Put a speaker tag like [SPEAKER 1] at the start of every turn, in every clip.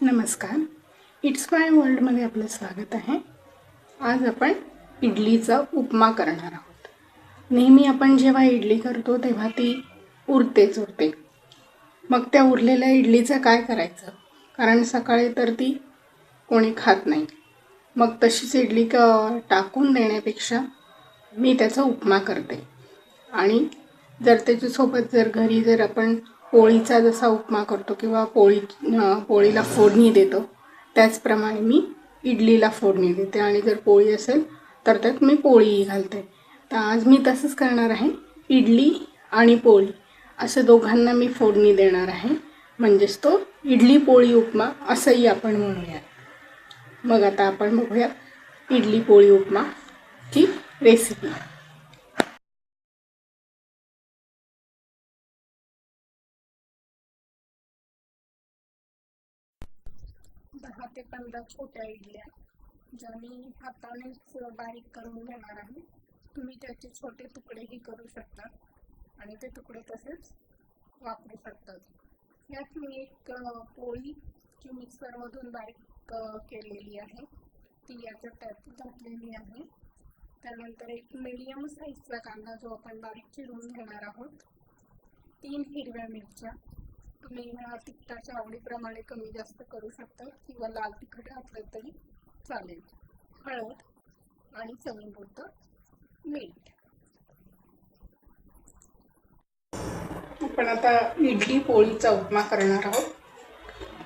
[SPEAKER 1] नमस्कार. इट्स माय वर्ल्डमध्ये आपलं स्वागत आहे. आज आपण इडलीचा उपमा करणार आहोत. नेहमी आपण जेव्हा इडली करतो तेव्हा ती उरतेच उरते मग त्या उरलेल्या इडलीचं काय करायचं? कारण सकाळी तर ती कोणी खात नाही. मग तशीच इडली क टाकून देण्यापेक्षा मी त्याचा उपमा करते. आणि जर त्याच्यासोबत जर घरी जर आपण पोळीचा जसा उपमा करतो किंवा पोळी पोळीला फोडणी देतो त्याचप्रमाणे मी इडलीला फोडणी देते. आणि जर पोळी असेल तर त्यात मी पोळीही घालते. तर आज मी तसंच करणार आहे इडली आणि पोळी. असं दोघांना मी फोडणी देणार आहे. म्हणजेच तो इडली पोळी उपमा असंही आपण म्हणूया. मग आता आपण बघूया इडली पोळी उपमा ची रेसिपी दहा ते पंधरा छोट्या इडल्या ज्या मी हातानेच बारीक करून घेणार आहे. तुम्ही त्याचे छोटे तुकडेही करू शकता आणि ते तुकडे तसेच वापरू शकतात यात मी एक पोळी जी मिक्सरमधून बारीक केलेली आहे. ती याच्या त्यात घातलेली आहे. त्यानंतर एक मिडियम साईजचा कांदा जो आपण बारीक चिरून घेणार आहोत. तीन हिरव्या मिरच्या. तुम्ही मला तिखटाच्या आवडीप्रमाणे कमी जास्त करू शकता किंवा लाल तिखट घातलं तरी चालेल. हळद आणि चवीपुरतं मीठ. आपण आता इडली पोळीचा उपमा करणार आहोत.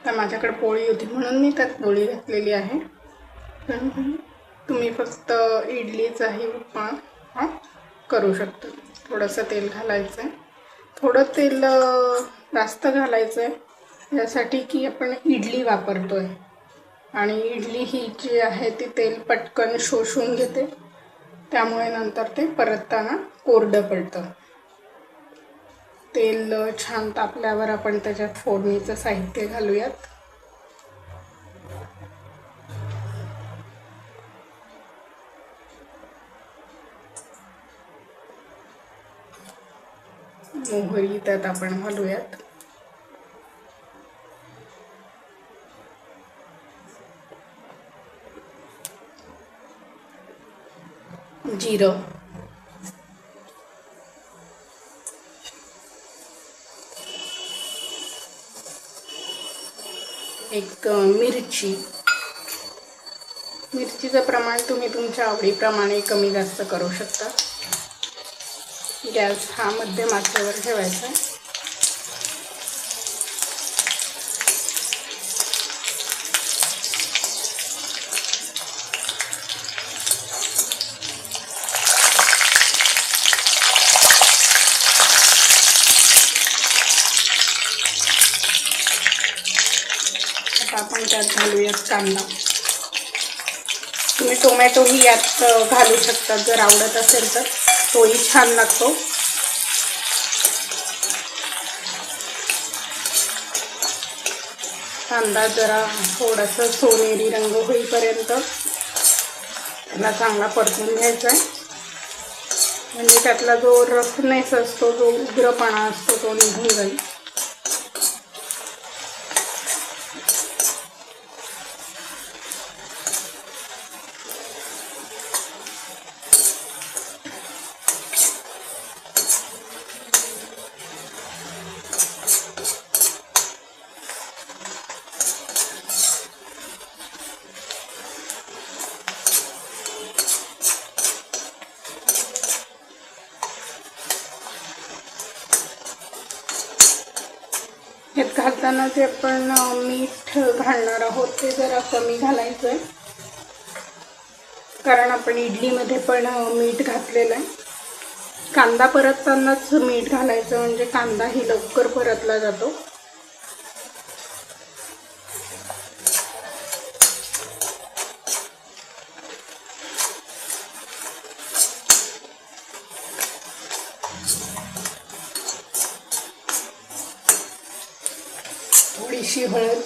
[SPEAKER 1] तर माझ्याकडे पोळी होती म्हणून मी त्यात पोळी घातलेली आहे. पण तुम्ही फक्त इडलीचाही उपमा हा करू शकता. थोडंसं तेल घालायचं आहे थोडं तेल जास्त घालायचं आहे यासाठी की आपण इडली वापरतो आहे आणि इडली ही जी आहे ती तेल पटकन शोषून घेते. त्यामुळे नंतर ते परतताना कोरडं पडतं. तेल छान तापल्यावर आपण त्याच्यात फोडणीचं साहित्य घालूयात. मोहरी त्यात आपण घालूयात. जिरं. एक मिरची. मिरचीचं प्रमाण तुम्ही तुमच्या आवडीप्रमाणे कमी जास्त करू शकता. गॅस हा मध्यम आचेवर ठेवायचा आहे. आता आपण त्यात घालूयात कांदा तुम्ही टोमॅटोही यात घालू शकता जर आवडत असेल तर तोही छान लागतो. कांदा जरा थोडासा सोनेरी रंग होईपर्यंत त्याला चांगला परतून घ्यायचा आहे म्हणजे त्यातला जो रफनेस असतो जो उग्रपणा असतो तो निघून जाईल. ह्यात घालताना जे आपण मीठ घालणार आहोत ते जरा कमी घालायचं आहे कारण आपण इडलीमध्ये पण मीठ घातलेलं आहे. कांदा परततानाच मीठ घालायचं म्हणजे कांदाही लवकर परतला जातो. थोडीशी हळद.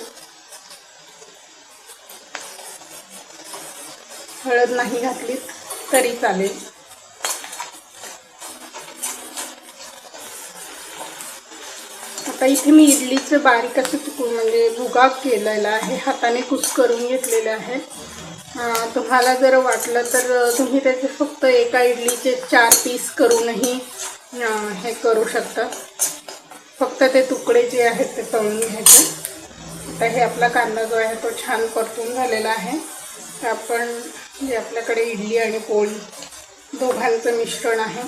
[SPEAKER 1] हळद नाही घातली तरी चालेल. आता इथे मी इडलीचं बारीक असं तुकडून म्हणजे भुगा केलेला आहे हाताने कुस करून घेतलेले आहे. तुम्हाला जर वाटलं तर तुम्ही त्याचे फक्त एका इडलीचे चार पीस करूनही हे करू शकता. फक्त ते तुकडे जे आहेत ते तळून घ्यायचे. आता हे आपला कांदा जो आहे तो छान परतून झालेला आहे. तर आपण जे आपल्याकडे इडली आणि पोळी दोघांचं मिश्रण आहे.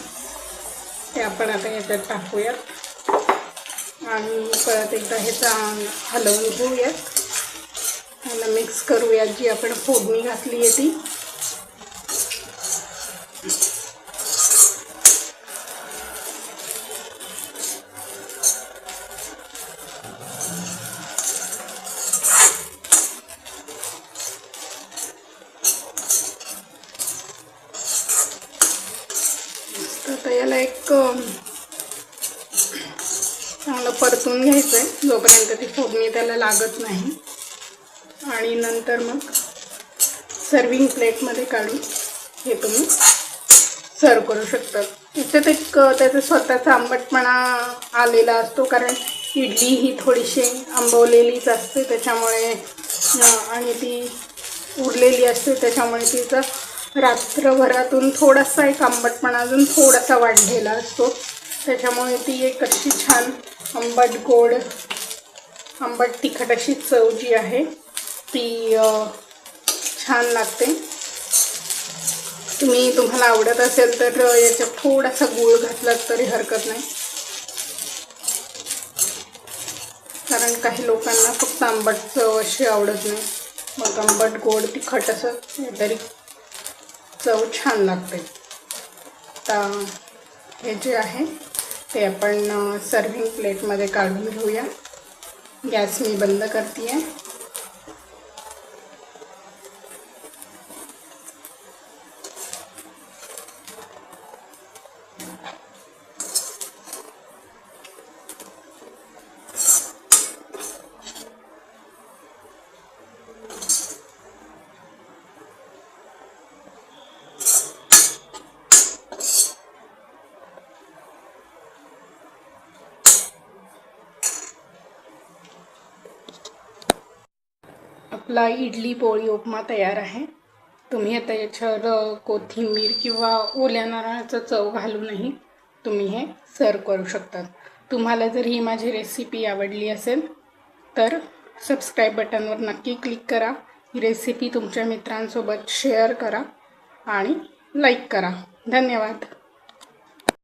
[SPEAKER 1] ते आपण आता याच्यात टाकूयात. आणि परत एकदा हे चांग हलवून घेऊयात. ह्याला मिक्स करूयात जी आपण फोडणी घातली आहे ती. चांगलं परतून घ्यायचं आहे जोपर्यंत ती फोडणी त्याला लागत नाही. आणि नंतर मग सर्विंग प्लेटमध्ये काढून हे तुम्ही सर्व करू शकतात त्याच्यात एक त्याचा स्वतःचा आंबटपणा आलेला असतो कारण इडली ही थोडीशी आंबवलेलीच असते त्याच्यामुळे आणि ती उरलेली असते त्याच्यामुळे तिचा रात्रभरातून थोडासा एक आंबटपणा अजून थोडासा वाढलेला असतो. त्याच्यामुळे ती एक अशी छान आंबट गोड आंबट तिखट अशी चव जी आहे ती छान लागते. तुम्ही तुम्हाला आवडत असेल तर याच्यात थोडासा गूळ घातलात तरी हरकत नाही. कारण काही लोकांना फक्त आंबट चव अशी आवडत नाही. मग आंबट गोड तिखट असं तरी चव छान लागते. आता हे जे आहे ते आपण सर्विंग प्लेटमध्ये काढून घेऊया. गॅस मी बंद करते आहे आपला इडली पोळी उपमा तयार आहे. तुम्ही आता याच्यावर कोथिंबीर किंवा ओल्या नारळाचं चव घालूनही तुम्ही हे सर्व करू शकता. तुम्हाला जर ही माझी रेसिपी आवडली असेल तर सबस्क्राईब बटनवर नक्की क्लिक करा. ही रेसिपी तुमच्या मित्रांसोबत शेअर करा आणि लाईक करा. धन्यवाद.